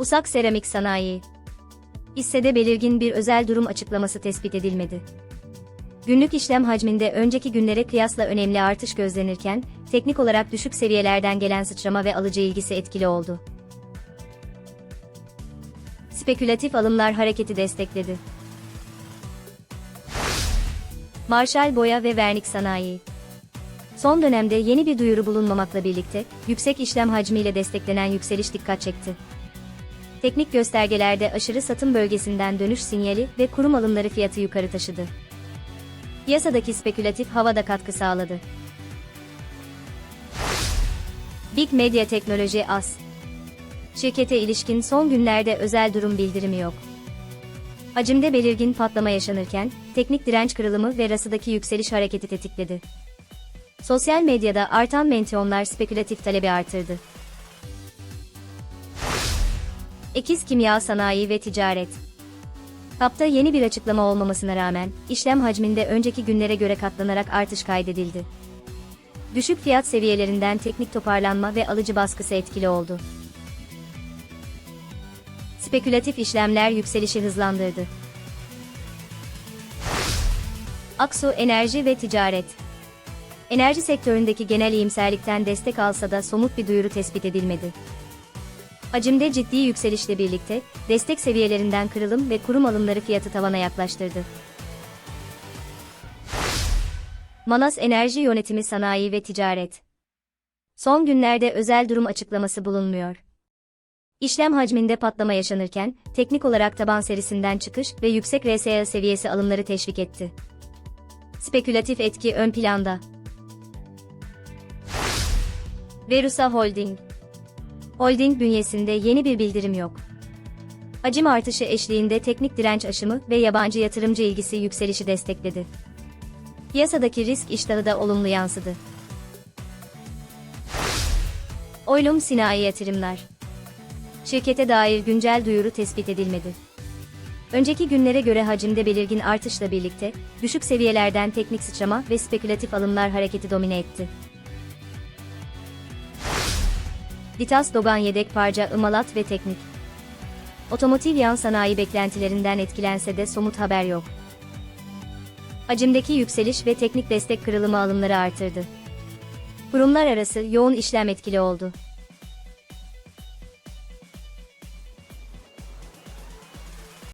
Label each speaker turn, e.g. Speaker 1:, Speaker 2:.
Speaker 1: Usak Seramik Sanayi Hissede belirgin bir özel durum açıklaması tespit edilmedi. Günlük işlem hacminde önceki günlere kıyasla önemli artış gözlenirken, teknik olarak düşük seviyelerden gelen sıçrama ve alıcı ilgisi etkili oldu. Spekülatif alımlar hareketi destekledi. Marshall Boya ve Vernik Sanayi Son dönemde yeni bir duyuru bulunmamakla birlikte, yüksek işlem hacmiyle desteklenen yükseliş dikkat çekti. Teknik göstergelerde aşırı satım bölgesinden dönüş sinyali ve kurum alımları fiyatı yukarı taşıdı. Piyasadaki spekülatif hava da katkı sağladı. Big Media Teknoloji AS Şirkete ilişkin son günlerde özel durum bildirimi yok. Hacimde belirgin patlama yaşanırken, teknik direnç kırılımı ve rasıdaki yükseliş hareketi tetikledi. Sosyal medyada artan mentionlar spekülatif talebi artırdı. Ekiz Kimya Sanayi ve Ticaret Kapta yeni bir açıklama olmamasına rağmen, işlem hacminde önceki günlere göre katlanarak artış kaydedildi. Düşük fiyat seviyelerinden teknik toparlanma ve alıcı baskısı etkili oldu. Spekülatif işlemler yükselişi hızlandırdı. Aksu Enerji ve Ticaret Enerji sektöründeki genel iyimserlikten destek alsa da somut bir duyuru tespit edilmedi. Hacimde ciddi yükselişle birlikte, destek seviyelerinden kırılım ve kurum alımları fiyatı tavana yaklaştırdı. Manas Enerji Yönetimi Sanayi ve Ticaret Son günlerde özel durum açıklaması bulunmuyor. İşlem hacminde patlama yaşanırken, teknik olarak taban serisinden çıkış ve yüksek RSI seviyesi alımları teşvik etti. Spekülatif etki ön planda. Verusa Holding Holding bünyesinde yeni bir bildirim yok. Hacim artışı eşliğinde teknik direnç aşımı ve yabancı yatırımcı ilgisi yükselişi destekledi. Piyasadaki risk iştahı da olumlu yansıdı. Oylum Sinayi Yatırımlar Şirkete dair güncel duyuru tespit edilmedi. Önceki günlere göre hacimde belirgin artışla birlikte, düşük seviyelerden teknik sıçrama ve spekülatif alımlar hareketi domine etti. Ditas Dogan Yedek Parça Imalat ve Teknik Otomotiv yan sanayi beklentilerinden etkilense de somut haber yok. Hacimdeki yükseliş ve teknik destek kırılımı alımları artırdı. Kurumlar arası yoğun işlem etkili oldu.